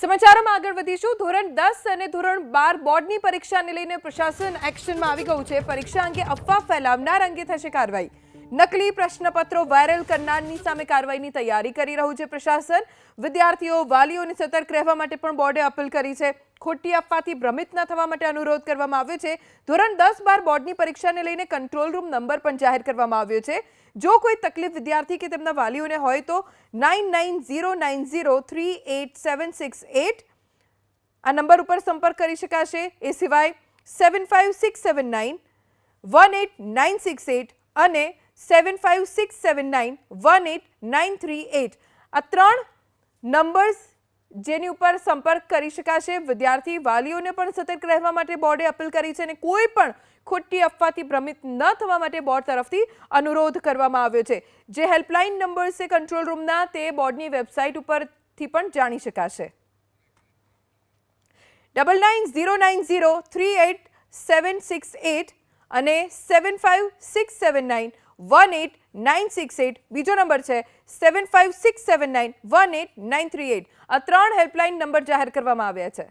સમાચારોમાં આગળ વધીશું. ધોરણ દસ અને ધોરણ બાર બોર્ડની પરીક્ષાને લઈને પ્રશાસન એક્શનમાં આવી ગયું છે. પરીક્ષા અંગે અફવા ફેલાવનાર અંગે થશે કાર્યવાહી. નકલી પ્રશ્નપત્રો વાયરલ કરનારની સામે કાર્યવાહીની તૈયારી કરી રહ્યું છે પ્રશાસન. વિદ્યાર્થીઓ, વાલીઓને સતર્ક રહેવા માટે પણ બોર્ડે અપીલ કરી છે. ખોટી અફવાથી ભ્રમિત ન થવા માટે અનુરોધ કરવામાં આવ્યો છે. ધોરણ દસ બાર બોર્ડની પરીક્ષાને લઈને કંટ્રોલ રૂમ નંબર પણ જાહેર કરવામાં આવ્યો છે. જો કોઈ તકલીફ વિદ્યાર્થી કે તેમના વાલીઓને હોય તો nine nine zero nine zero three eight seven six eight આ નંબર ઉપર સંપર્ક કરી શકાશે. એ સિવાય seven five six seven nine one eight nine six eight અને seven five six seven nine one eight nine three eight આ ત્રણ નંબર્સ જેની ઉપર સંપર્ક કરી શકાશે. વિદ્યાર્થી વાલીઓને પણ સતર્ક રહેવા માટે બોર્ડે અપીલ કરી છે અને કોઈ પણ ખોટી અફવાથી ભ્રમિત ન થવા માટે બોર્ડ તરફથી અનુરોધ કરવામાં આવ્યો છે. જે હેલ્પલાઇન નંબર્સ છે કંટ્રોલ રૂમના તે બોર્ડની વેબસાઇટ ઉપરથી પણ જાણી શકાશે. Double nine zero nine zero three eight seven six eight અને seven five six seven nine one eight nine six eight બીજો નંબર છે seven five six seven nine one eight nine three eight આ ત્રણ helpline number જાહેર કરવામાં આવ્યા છે.